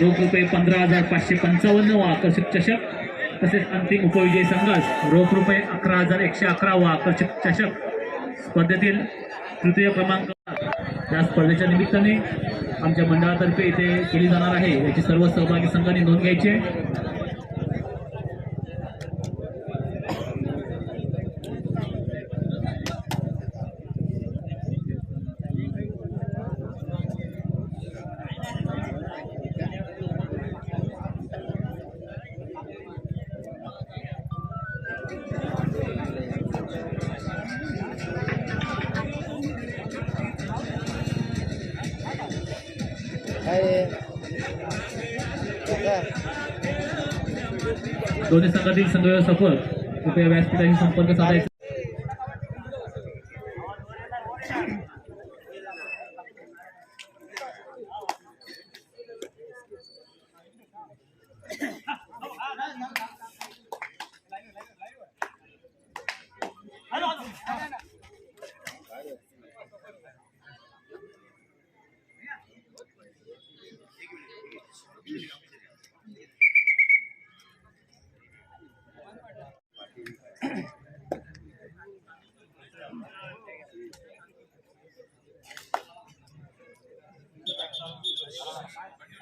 रोख रुपये पंधरा हजार पाचशे पंचावन्न व आकर्षक चषक तसेच अंतिम उपविजयी संघास रोख रुपये अकरा हजार एकशे अकरा व आकर्षक चषक स्पर्धेतील तृतीय क्रमांक. या स्पर्धेच्या निमित्ताने आमच्या मंडळातर्फे इथे केली जाणार आहे. याची सर्व सहभागी संघाने नोंद घ्यायची आहे. दोन्ही संघातील संघ व्यवस्थापक कृपया व्यासपीठाशी संपर्क साधायचा.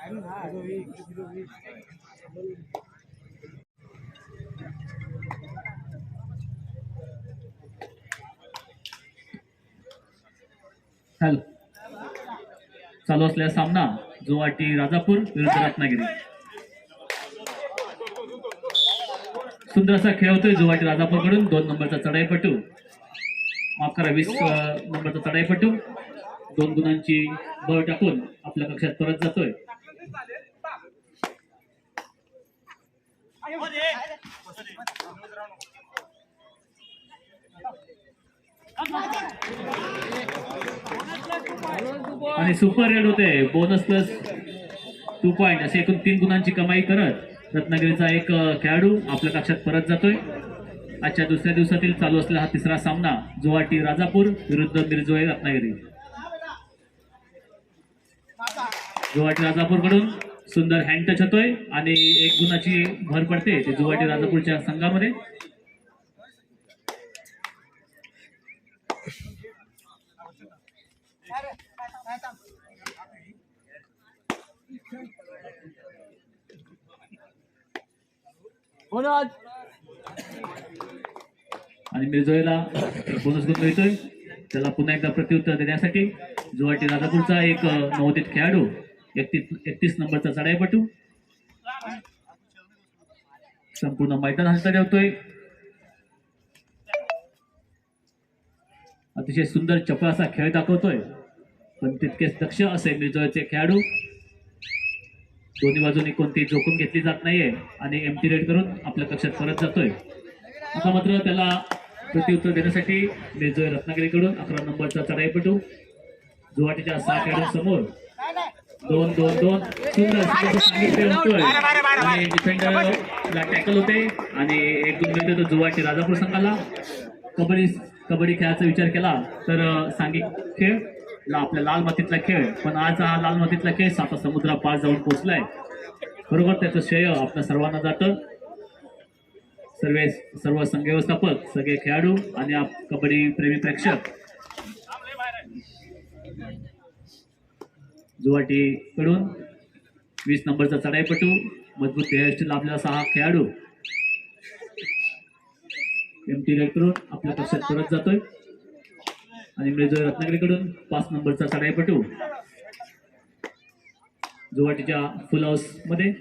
हॅलो चालू असलेला सामना जोवाटी राजापूर विरुद्ध रत्नागिरी. सुंदर असा खेळ होतोय जोवाटी राजापूरकडून. दोन नंबरचा चढाईपटू. माफ करा वीस नंबरचा चढाईपटू. दोन गुणांची बळ टाकून आपल्या कक्षात परत जातोय. आणि सुपर रेड होते. बोनस प्लस टू पॉईंट असे एकूण तीन गुणांची कमाई करत रत्नागिरीचा एक खेळाडू आपल्या कक्षात परत जातोय. आजच्या दुसऱ्या दिवसातील चालू असलेला हा तिसरा सामना जुवाटी राजापूर विरुद्ध मिरजोळे रत्नागिरी. जुवाटी राजापूरकडून सुंदर हँड टच होतोय आणि एक गुणाची भर पडते ते जुवाटी राजापूरच्या संघामध्ये. आणि मिरजोळेला बोनस गुण मिळतोय त्याला पुन्हा एकदा प्रत्युत्तर देण्यासाठी जुवाटी राजापूरचा एक नवोदित खेळाडू. एकतीस एकतीस नंबरचा चढाईपटू संपूर्ण मैदान हस्त ठेवतोय. अतिशय सुंदर चपळ असा खेळ दाखवतोय. पण तितकेच दक्ष असे मिरजोळचे खेळाडू. दोन्ही बाजूनी कोणती जोखून घेतली जात नाहीये आणि एमटी रेड करून आपल्या कक्षात परत जातोय. आता मात्र त्याला प्रत्युत्तर देण्यासाठी मिरजोय रत्नागिरीकडून अकरा नंबरचा चढाईपटू जुवाटीच्या सहा खेळाडूंसमोर दोन दोन दोन. सुंदर आणि डिफेंडरला टॅकल होते. आणि एक गुण मिळतो तो जुवाटी राजापूर संघाला. कबड्डी कबड्डी खेळाचा विचार केला तर अं, सांघिक खेळ ला आपल्या लाल मातीतला खेळ. पण आज हा लाल मातीतला खेळ साता समुद्रा पार जाऊन पोहोचलाय. बरोबर त्याचं श्रेय आपल्या सर्वांना जातं. सर्व सर्व संघ व्यवस्थापक सगळे खेळाडू आणि आप कबड्डी प्रेमी प्रेक्षक. जुवाटीकडून वीस नंबरचा चढाईपटू मजबूत ध्येयष्ट लाभलेला सहा खेळाडू. एम टी करून आपल्या कक्षात परत जातोय. आणि मिरजोय रत्नागिरीकडून पाच नंबरचा चढाईपटू. जुवाटीच्या फुल हाऊसमध्ये.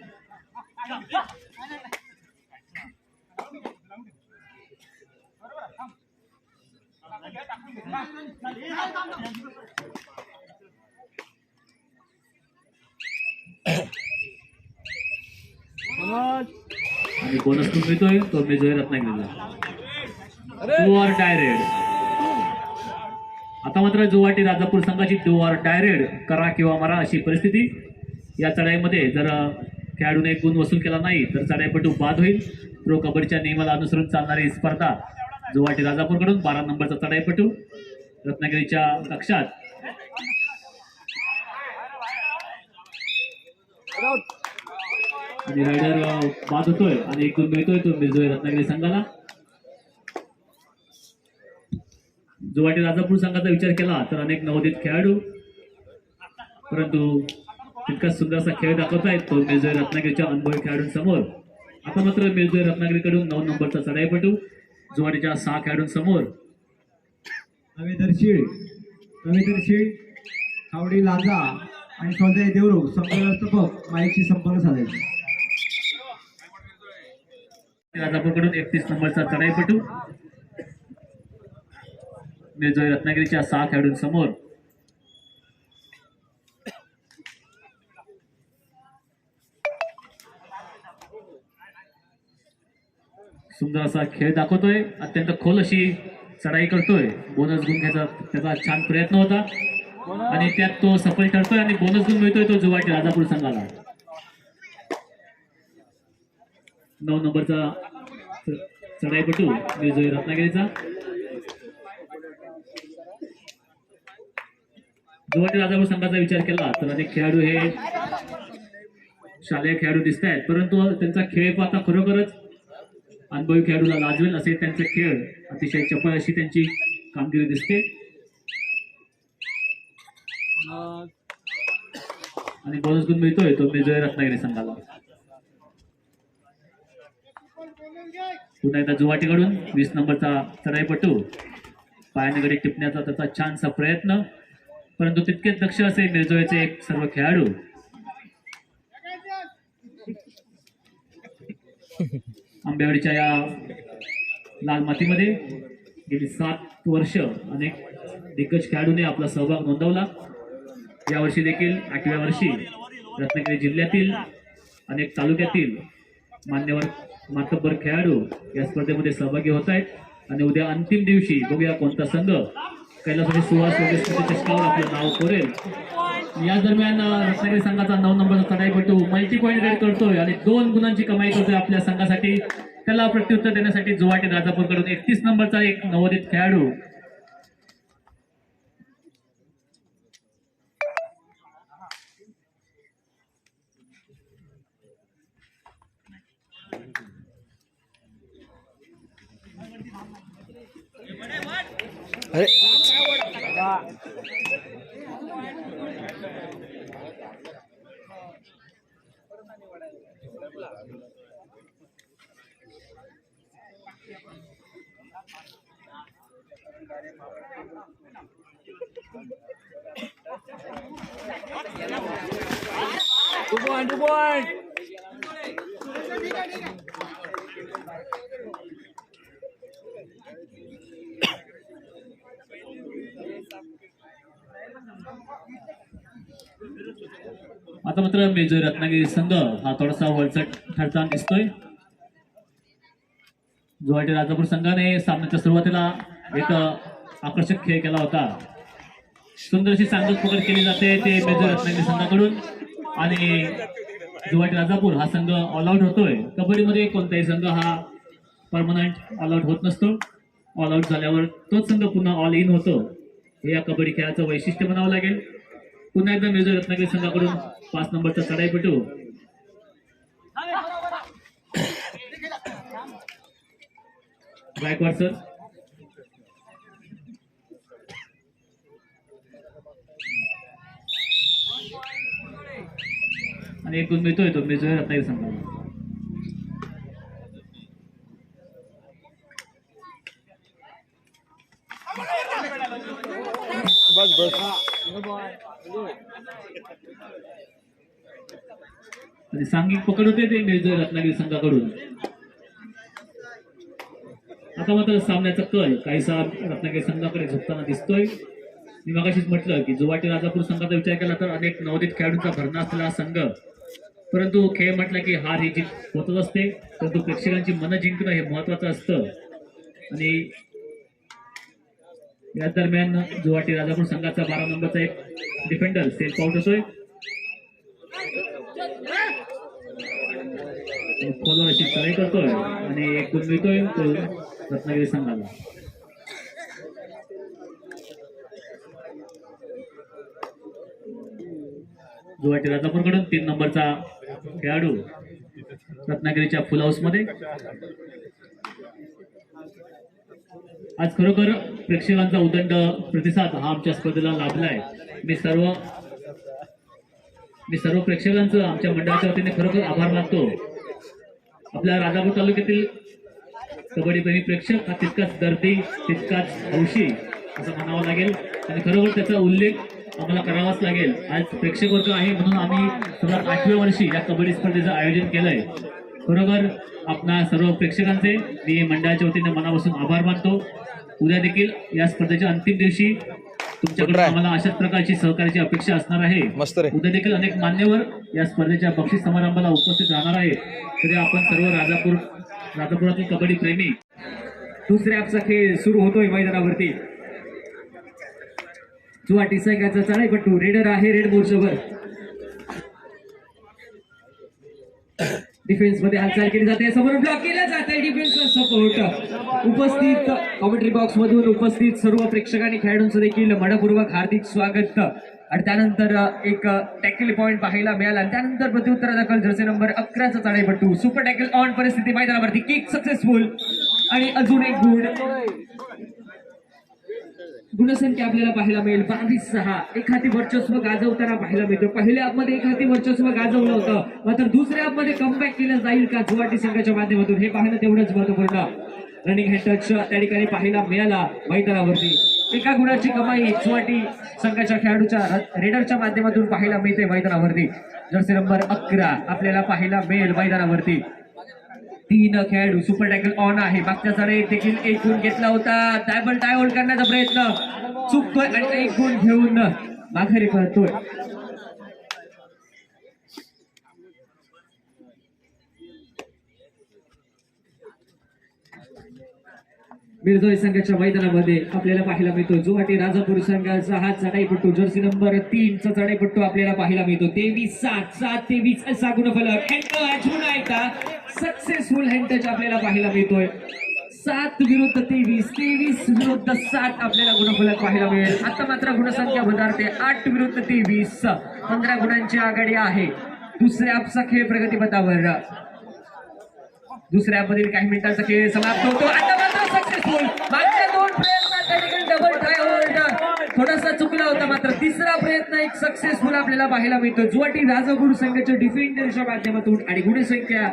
आणि बोनस पण मिळतोय तो मिळतोय रत्नागिरीला टू आर डायरेड. आता मात्र जुवाटी राजापूर संघाची टू आर डायरेड करा किंवा मारा अशी परिस्थिती. या चढाईमध्ये जर खेळाडूने एक गुण वसूल केला नाही तर चढाईपटू बाद होईल. प्रो कबड्डीच्या नियमाला अनुसरून चालणारी स्पर्धा जुवाटी राजापूरकडून बारा नंबरचा चढाईपटू रत्नागिरीच्या कक्षात आणि रायडर बाद होतोय आणि एक मिळतोय तो मिरजोय रत्नागिरी संघाला. जुवाटी राजापूर संघाचा विचार केला तर अनेक नवोदित खेळाडू परंतु तितकाच सुंदर असा खेळ दाखवतायत तो मिरजोय रत्नागिरीच्या अनुभवी खेळाडूंसमोर. आता मात्र मिरजोय रत्नागिरीकडून नऊ नंबरचा चढाईपटू जुवाटीच्या सहा खेळाडूंसमोर. रवींद्र शीळ रवींद्र शीळ खावडी लाजा आणि संजय देवरू संपर्क माईकशी संपर्क साधायचा राजापूरकडून एकतीस नंबरचा चढाईपटू मिरजोय रत्नागिरीच्या सहा खेळाडूंसमोर. सुंदर असा खेळ दाखवतोय. अत्यंत खोल अशी चढाई करतोय. बोनस गुण घ्यायचा त्याचा छान प्रयत्न होता. आणि त्यात तो सफल ठरतोय आणि बोनस गुण मिळतोय तो जुवाटी राजापूर संघाला. नऊ नंबरचा चढाईपटू विजय रत्नागिरीचा. जुवानी राजापूर संघाचा विचार केला तर अनेक खेळाडू हे शालेय खेळाडू दिसत आहेत. परंतु त्यांचा खेळ पाहता खरोखरच अनुभवी खेळाडूला लाजवेल असे त्यांचे खेळ अतिशय चपळ अशी त्यांची कामगिरी दिसते. आणि बोनस गुण मिळतोय तो विजय रत्नागिरी संघाला. पुन्हा एकदा जुवाटीकडून वीस नंबरचा चढाईपटू पायानगडी टिपण्याचा त्याचा छानसा प्रयत्न. परंतु तितकेच दक्ष असे मिरजोळेचे एक सर्व खेळाडू. आंबेवाडीच्या या लाल मातीमध्ये गेली सात वर्ष अनेक दिग्गज खेळाडूने आपला सहभाग नोंदवला. यावर्षी देखील आठव्या वर्षी रत्नागिरी जिल्ह्यातील अनेक तालुक्यातील मान्यवर मातब्बर खेळाडू या स्पर्धेमध्ये सहभागी होत आहेत. आणि उद्या अंतिम दिवशी बघूया कोणता संघ. कैलासवाडी सुहास वगैरे चषकावर आपलं नाव कोरेल. या दरम्यान रत्नागिरी संघाचा नऊ नंबरचा चढाईपटू मल्टी पॉईंट रेड करतोय आणि दोन गुणांची कमाई करतोय आपल्या संघासाठी. त्याला प्रत्युत्तर देण्यासाठी जुवाटे राजापूरकडून एकतीस नंबरचा एक नवोदित खेळाडू अरे टू पॉइंट टू पॉइंट आता मात्र मेजर रत्नागिरी संघ हा थोडासा वळचट ठरताना दिसतोय. जुवाटी राजापूर संघाने सामन्याच्या सुरुवातीला एक आकर्षक खेळ केला होता. सुंदरशी सांगत पकड केली जाते ते मेजर रत्नागिरी संघाकडून. आणि जुवाटी राजापूर हा संघ ऑल आउट होतोय. कबड्डीमध्ये कोणताही संघ हा परमनंट ऑल आउट होत नसतो. ऑल आऊट झाल्यावर तोच संघ पुन्हा ऑल इन होतो. हे या कबड्डी खेळाचं वैशिष्ट्य म्हणावं लागेल. पुन्हा एकदा मेजर रत्नागिरी संघाकडून पाच नंबरचा चढाईपटू गायकवाड सर आणि एक गुण मिळतोय तो मिळतोय रत्नागिरी संघाला आणि सांघिक पकड होते ते मेजर रत्नागिरी संघाकडून. आता मात्र सामन्याचा कल काहीसा रत्नागिरी संघाकडे झुकताना दिसतोय. मी मगाशीच म्हटलं की जुवाटी राजापूर संघाचा विचार केला तर अनेक नवोदित खेळाडूंचा भरणा असलेला हा संघ. परंतु खेळ म्हटलं की हार ही जीत होतच असते. परंतु प्रेक्षकांची मनं जिंकणं हे महत्वाचं असतं. आणि या दरम्यान जुवाटी राजापूर संघाचा बारा नंबरचा एक डिफेंडर सेल्फ आउट होतोय. फॉलो अशी करतोय आणि एक गुण मिळतोय तो रत्नागिरी संघाला गुवाहाटी राजापूरकडून तीन नंबरचा खेळाडू रत्नागिरीच्या फुल हाऊसमध्ये आज खरोखर प्रेक्षकांचा उदंड प्रतिसाद हा आमच्या स्पर्धेला लाभलाय. मी सर्व मी सर्व प्रेक्षकांचं आमच्या मंडळाच्या वतीने खरोखर आभार मानतो. आपल्या राजापूर तालुक्यातील कबड्डी प्रेमी प्रेक्षक हा तितकाच दर्दी तितकाच हौशी असं म्हणावं लागेल. आणि खरोखर त्याचा उल्लेख आम्हाला करावाच लागेल. आज प्रेक्षक वर्ग आहे म्हणून आम्ही सलग आठव्या वर्षी या कबड्डी स्पर्धेचं आयोजन केलंय. खरोखर आपणा सर्व प्रेक्षकांचे मी मंडळाच्या वतीने मनापासून आभार मानतो. उद्या देखील या स्पर्धेच्या अंतिम दिवशी आम्हाला अशाच प्रकारची सहकार्याची अपेक्षा असणार आहे. उद्या देखील अनेक मान्यवर या स्पर्धेच्या बक्षीस समारंभाला उपस्थित राहणार आहेत. तरी आपण सर्व राजापूर राजापुरातील कबड्डी प्रेमी दुसऱ्या आपचा खेळ सुरू होतोय मैदानावरती. जुवाटी संघाचा चढाईपट्टू रेडर आहे रेड मोर्चावर. डिफेन्समध्ये हालचाल केली जाते. समोर ब्लॉक केला जात आहे डिफेन्सचा सपोर्ट उपस्थित कॉमेंट्री बॉक्स मधून उपस्थित सर्व प्रेक्षकांनी खेळाडूंचं देखील मनपूर्वक हार्दिक स्वागत. आणि त्यानंतर एक टॅकल पॉईंट पाहायला मिळाला. आणि त्यानंतर प्रत्युत्तर दाखल जर्सी नंबर अकराचा चढाईपट्टू सुपर टॅकल ऑन परिस्थिती मैदानावरती. किक सक्सेसफुल आणि अजून एक गुण. गुणसंख्या आपल्याला पाहायला मिळेल. बावीस सहा. एक हाती वर्चस्व गाजवताना पाहायला मिळतो. पहिल्या मध्ये एक हाती वर्चस्व गाजवलं होतं. मात्र दुसऱ्या मध्ये कमबॅक केलं जाईल का? जुवाटी संघाच्या माध्यमातून हे पाहणं तेवढंच महत्त्वपूर्ण रनिंग हे टच त्या ठिकाणी पाहायला मिळाला मैदानावरती. एका गुणाची कमाई चुवाटी संघाच्या खेळाडूच्या रेडरच्या माध्यमातून पाहायला मिळते मैदानावरती. जर्सी नंबर अकरा आपल्याला पाहायला मिळेल मैदानावरती. तीन खेळाडू सुपर टॅकल ऑन आहे. मागच्या चढाईत देखील एक गुण घेतला होता. डबल टाय होल्ड करण्याचा प्रयत्न. चुकतोय आणि एक गुण घेऊन माघारी पळतोय. मिरजोई संघाच्या मैदानामध्ये आपल्याला पाहायला मिळतो. जुवाटी राजापूर संघाचा हा चढाईपट्टू जर्सी नंबर तीन चा चढाईपट्टू आपल्याला पाहायला मिळतो. तेवीस सात सात तेवीस असा गुणफलक. हँड एकदा सक्सेसफुल हँडच आपल्याला पाहायला मिळतोय. सात विरुद्ध तेवीस तेवीस विरुद्ध सात आपल्याला गुणफलक पाहायला मिळेल. आता मात्र गुणसंख्या वधारते आठ विरुद्ध तेवीस. पंधरा गुणांची आघाडी आहे. दुसऱ्या आपचा खेळ प्रगतीपथावर. दुसऱ्या मधील काही मिनिटांचा खेळ समाप्त होतो. आता गोल मागच्या दोन प्रयत्नात त्या ठिकाणी डबल ट्राय होल्ड थोडासा चुकला होता मात्र तिसरा प्रयत्न एक सक्सेसफुल आपल्याला पाहायला मिळतो. जुवाटी राजागुरु संघाच्या डिफेंडरच्या माध्यमातून आणि गुणसंख्या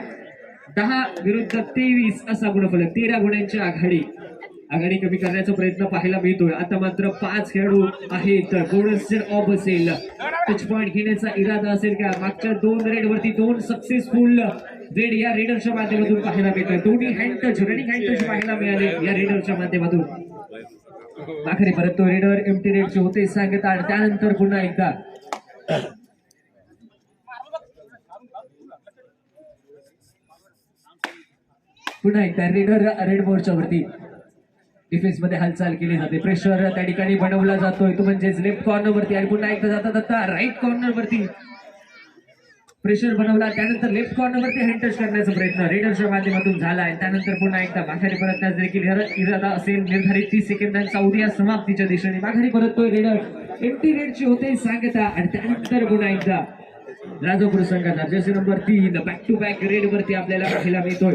दहा विरुद्ध तेवीस असा गुणफलक तेरा गुणांची आघाडी आघाडी कमी करण्याचा प्रयत्न पाहायला मिळतोय. आता मात्र पाच खेळाडू आहेत. बोनस जर ऑफ असेल टच पॉईंट घेण्याचा इरादा असेल का? मागच्या दोन रेड वरती दोन सक्सेसफुल रेड या रेडरच्या माध्यमातून पाहायला मिळतोय. दोन्ही hand touch running hand touch पाहायला मिळाले या रेडरच्या माध्यमातून. आखरी परत तो रेडर एमटी रेडचे होते सांगत आणि त्यानंतर पुन्हा एकदा. पुन्हा एकदा रेडर रेड बोर्डच्या वरती. डिफेन्समध्ये हालचाल केली जाते. प्रेशर त्या ठिकाणी बनवला जातोय. तो म्हणजेच लेफ्ट कॉर्नर वरती आणि पुन्हा एकदा जाता जाता राईट कॉर्नर वरती. प्रेशर बनवला. त्यानंतर लेफ्ट कॉर्नर वरती हँड टच करण्याचा प्रयत्न रेडरच्या माध्यमातून झाला आहे. त्यानंतर पुन्हा एकदा माघारी परतण्यास देखील इरादा असेल. निर्धारित तीस सेकंदांचा उद्या समाप्तीच्या दिशेने माघारी परततोय रेडर एमटी रेडची होते सांगता आणि त्यानंतर पुन्हा एकदा राजापूर संघाचा जर्सी नंबर तीन बॅक टू बॅक रेड वरती आपल्याला पाहायला मिळतोय.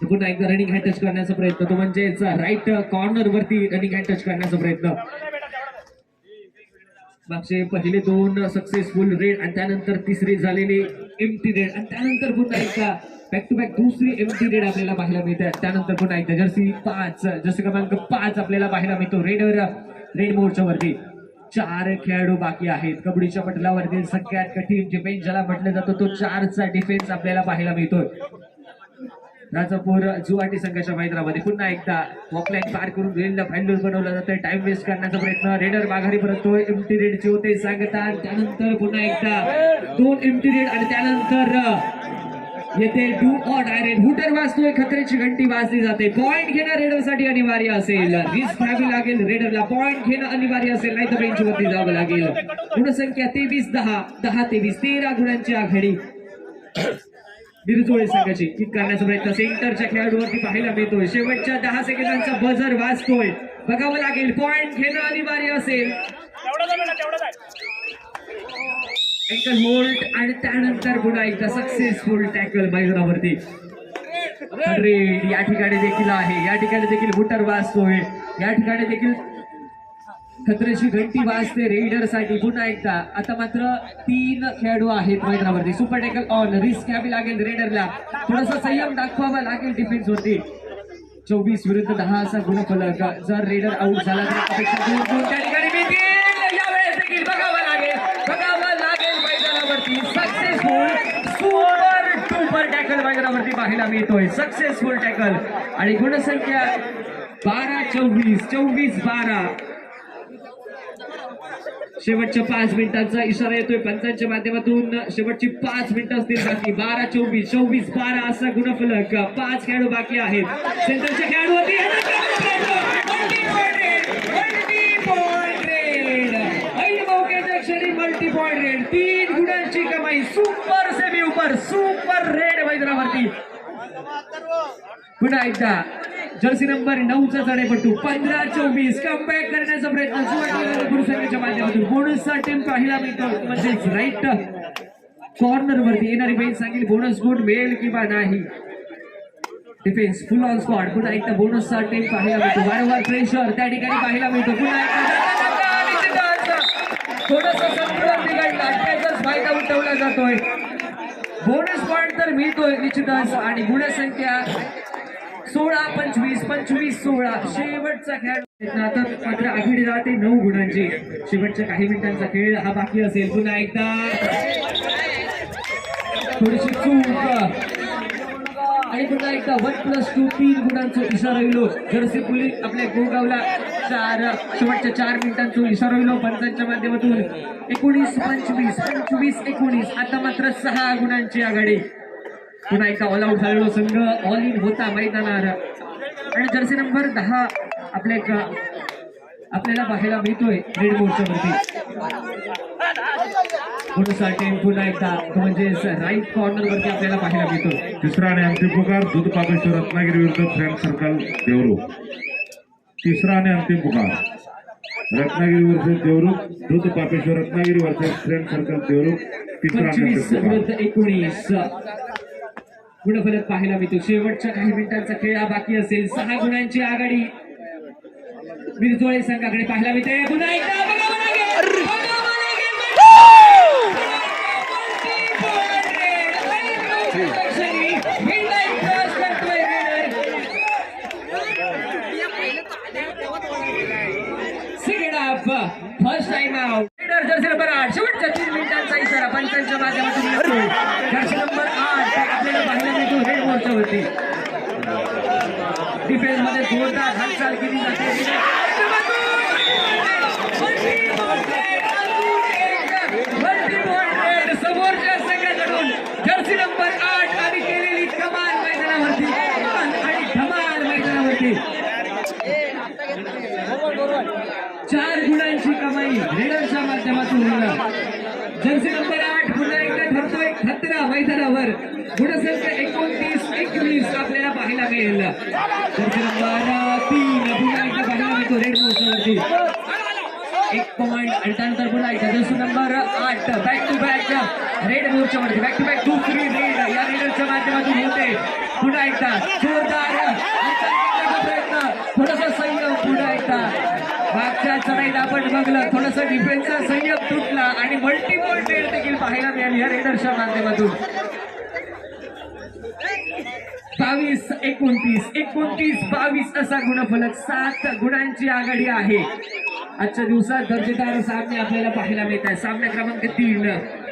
पुन्हा एकदा रनिंग हँड टच करण्याचा प्रयत्न. तो म्हणजेच राईट कॉर्नर वरती रनिंग हँड टच करण्याचा प्रयत्न. मागचे पहिले दोन सक्सेसफुल रेड आणि त्यानंतर तिसरी झालेली एमटी रेड आणि त्यानंतर पुन्हा एकदा बॅक टू बॅक दुसरी एमटी रेड आपल्याला पाहायला मिळते. त्यानंतर पुन्हा एकदा जर्सी पाच जर्सी क्रमांक पाच आपल्याला पाहायला मिळतो. रेडवर रेड मोडच्या वरती. चार खेळाडू बाकी आहेत. कबड्डीच्या पटलावरती सगळ्यात कठीण डिफेन्स ज्याला म्हटलं जातं तो चारचा डिफेन्स आपल्याला पाहायला मिळतोय. राजापूर जुवाटी संघाच्या मैदानामध्ये पुन्हा एकदा वॉकलाईन पार करून रेडला फायनल बनवलं जातोय. टाइम वेस्ट करण्याचा प्रयत्न. रेडर माघारी परततोय. एमटी रेडचे होते सांगतात. त्यानंतर पुन्हा एकदा दोन एमटी रेड आणि त्यानंतर येथे डू ऑर डायरेक्ट हुटर वाजतोय. खतरेची घंटी वाजली जाते. पॉईंट घेणं रेडरसाठी अनिवार्य असेल. रिस्क घ्यावी लागेल. रेडरला पॉईंट घेणं अनिवार्य असेल. नाही तर बेंचवरती जावं लागेल. गुणसंख्या तेवीस दहा दहा तेवीस. तेरा गुणांची आघाडी. बिरजोळे संघाची किक करण्याचा प्रयत्न. सेंटरच्या खेळाडूवरती पाहायला मिळतोय. शेवटच्या दहा सेकंदांचा बजर वाजतोय. बघावं लागेल. पॉइंट घेणं अनिवार्य असेल. अँकल होल्ड आणि त्यानंतर पुन्हा एकदा सक्सेसफुल टॅकल मैदानावरती. रेड या ठिकाणी देखील आहे. या ठिकाणी देखील बुटर वाजतोय. या ठिकाणी देखील खतरेची घंटी वाजते रेडरसाठी. पुन्हा एकदा. आता मात्र तीन खेळाडू आहेत मैदानावरती. सुपर टेकल ऑन रिस्क घ्यावी लागेल रेडरला थोडासा संयम दाखवावा लागेल डिफेन्स वरती. चोवीस विरुद्ध दहा असा गुणफलक. जर रेडर आउट झाला तर अपेक्षा दूर दूर त्या ठिकाणी मिळतील. यावेळेस देखील बघावं लागेल. बघावं लागेल मैदानावरती. सक्सेसफुल सुपर टुपर टॅकल मैदानावरती पाहायला मिळतोय. सक्सेसफुल टॅकल आणि गुणसंख्या बारा चोवीस. चोवीस बारा. शेवटच्या पाच मिनिटांचा इशारा येतोय पंचांच्या माध्यमातून. शेवटची पाच मिनिटं असतील बाकी. बारा चोवीस चोवीस बारा असा गुणफलक. पाच खेळाडू बाकी आहेत. सेंटरच्या खेळाडूवरती मल्टी पॉइंट रेड तीन गुणांची कमाई. सुपर सेमी उपर सुपर रेड मैदानावरती. पुन्हा एकदा. जर्सी नंबर नऊचा चढेपट्टू पंधरा चोवीस. कमबॅक करण्याचा प्रयत्न. सुरुवातीला गुरुसंघाच्या माध्यमातून. बोनसचा टीम पाहिला मिळतो म्हणजेच राईट कॉर्नर वरती येणारी बेन सांगेल. बोनस गुड मिळेल किंवा नाही. डिफेन्स फुल ऑन स्पॉट पुन्हा एकदा बोनसचा टीम पाहायला मिळतो वारंवार प्रेशर त्या ठिकाणी पाहायला मिळतो पुन्हा थोडस संतुलन फायदा उठवला जातोय. बोनस पॉइंट तर मिळतोय निश्चितच. आणि गुणसंख्या सोळा पंचवीस पंचवीस सोळा. शेवटचा खेळ आता मात्र आघाडी राहते नऊ गुणांची. शेवटच्या काही मिनिटांचा खेळ हा बाकी असेल. पुन्हा एकदा. थोडीशी चूक. आणि पुन्हा एकदा वन प्लस टू तीन गुणांचा इशारा येलो जर्सी पुली आपल्या गोगावला चार शेवटच्या चार मिनिटांचा इशारा येलो पंचांच्या माध्यमातून. एकोणीस पंचवीस पंचवीस एकोणीस. आता मात्र सहा गुणांची आघाडी. पुन्हा एकदा ऑल आउट झालेलो संघ ऑल इन होता मैदानावर आणि जर्सी नंबर दहा आपल्या एक आपल्याला पाहायला मिळतोय रेड बोर्डच्या वरती. पुन्हा एकदा तो म्हणजे राईट कॉर्नर वरती आपल्याला पाहायला मिळतो तिसरा आणि अंतिम पुकार दूध पापेश्वर रत्नागिरी विरुद्ध फ्रेंड सर्कल देवरू तिसरा आणि अंतिम पुकार. रत्नागिरी वर्सेस देवरू दूध Papeshwar Ratnagiri versus friend circle Devrukh तिसरा विरुद्ध एकोणीस. गुणफलक पाहायला मिळतो. शेवटच्या काही मिनिटांचा खेळ हा बाकी असेल. सहा गुणांची आघाडी. मिरजोळे संघाकडे पाहायला मिळते. पुन्हा एकदा फर्स्ट लागेल. बघावं शेवटच्या तीन मिनिटांचा इशारा पंचांच्या माध्यमातून नंबर मिळतो होती. मोर्चा डिफेन्समध्ये जोरदार हालचाल केली जाते समोरच्या संघाकडून जर्सी नंबर आठ आणि केलेली कमाल मैदानावरती कमाल आणि धमाल मैदानावरती चार गुणांची कमाई रेडरच्या माध्यमातून जर्सी नंबर आठ पुन्हा एकदा ठरतोय खतरा मैदानावर गुणसंख्या एकोणतीस एकवीस आपल्याला पाहायला मिळेल जर्सी नंबर तीन पुन्हा एकदा पाहायला मिळतो रेड मोर्चावरती एक पॉइंट आणि त्यानंतर पुन्हा एकदा जर्सी नंबर आठ. बॅक टू बॅक रेड मोर्चा मोर्चावरती बॅक टू बॅक दुसरी रेड या रेडरच्या माध्यमातून होते. पुन्हा एकदा. जोरदार. प्रयत्न. थोडासा संयम पुन्हा एकदा. मागच्या चढाईत आपण बघलं थोडस डिफेन्सचा संयम तुटला आणि मल्टिपल रेड देखील पाहायला मिळाली या रेडरच्या माध्यमातून. बावीस एकोणतीस. एकोणतीस बावीस असा गुणफलक सात गुणांची आघाडी आहे. आजच्या दिवसात दर्जेदार सामने आपल्याला पाहायला मिळत आहे सामना क्रमांक तीन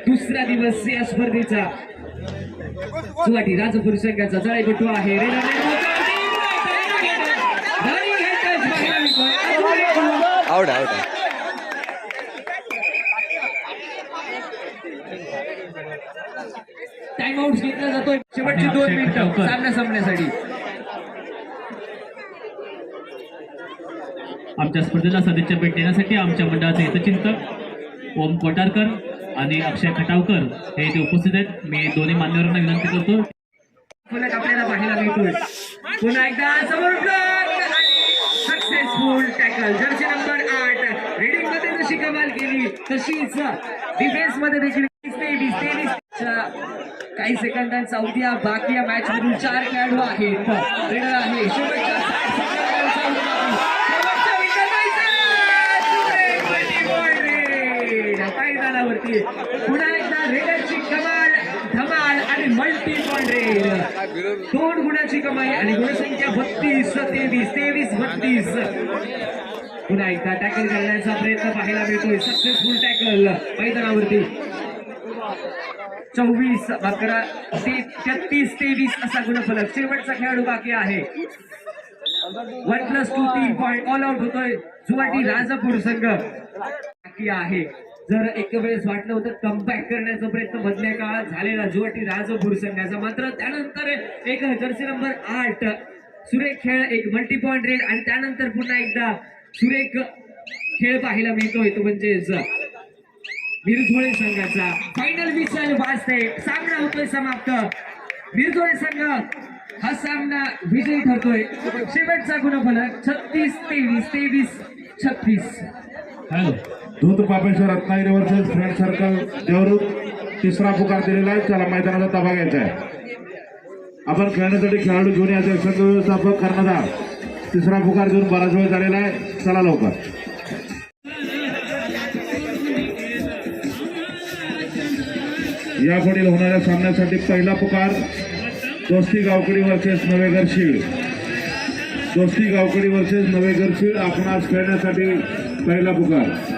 दुसऱ्या दिवसीय स्पर्धेचा सुवाटी राजपूर संघाचा आहे गुण. आउट आउट टाइम आउट घेतला जातोय शेवटची दोन मिनिटं सामना संपण्यासाठी आमच्या स्पर्धेला सदिच्छा भेट देण्यासाठी आमच्या मंडळाचे हितचिंतक ओम कोटारकर आणि अक्षय खटावकर हे इथे उपस्थित आहेत. मी दोन्ही मान्यवरांना विनंती करतो. आपल्याला पाहायला मिळतोय. पुन्हा एकदा समोर सक्सेसफुल टॅकल जर्सी नंबर आठ. रिडिंगमध्ये जशी कमाल केली तशीच डिफेन्समध्ये देखील तेवीस तेवीस काही सेकंदांचा उद्या बाकी या मॅच मधून चार खेळाडू आहेत. रेडर आहे शेवटच्या साठ सेकंदांचा अवधी बाकी. शेवटच्या विकेट मैदानावरती मैदानावरती पुन्हा एकदा रेडरची कमाल धमाल आणि मल्टी पॉइंट रेड दोन गुणाची कमाई आणि गुणसंख्या बत्तीस तेवीस तेवीस बत्तीस. पुन्हा एकदा टॅकल करण्याचा प्रयत्न पाहायला मिळतोय. सक्सेसफुल टॅकल मैदानावरती. चोवीस अकरा ते तेहतीस तेवीस असा गुणफलक. शेवटचा खेळाडू बाकी आहे. वन प्लस टू तीन पॉईंट ऑल आउट होतोय. जुवाटी राजापूर संघ. बाकी आहे. जर एक वेळेस वाटलं होतं कमबॅक करण्याचा प्रयत्न मधल्या काळात झालेला जुवाटी राजपूर संघाचा मात्र त्यानंतर एक जर्सी नंबर आठ सुरेख खेळ एक मल्टी पॉईंट रेड आणि त्यानंतर पुन्हा एकदा सुरेख खेळ पाहायला मिळतोय. तो म्हणजेच मिरझोळे संघाचा फायनल विचार वाजते सामना होतोय समाप्त. मिरझोळे संघ हा सामना विजयी ठरतोय. शेवटचा गुणफलक छत्तीस तेवीस तेवीस छत्तीस. Hello Papeshwar Ratnagiri versus friend circle Devrup. तिसरा पुकार दिलेला आहे. त्याला मैदानाचा ताबा घ्यायचा आहे. आपण खेळण्यासाठी खेळाडू घेऊन याचे संघ व्यवस्थापक कर्णधार. तिसरा पुकार घेऊन बराच वेळ झालेला आहे. चला लवकर. यापुढील होणाऱ्या सामन्यासाठी पहिला पुकार दोस्ती गावकडी वर्सेस नवेगर शिळ. दोस्ती गावकडी वर्सेस नवेगर शिळ. आपण आज खेळण्यासाठी पहिला पुकार.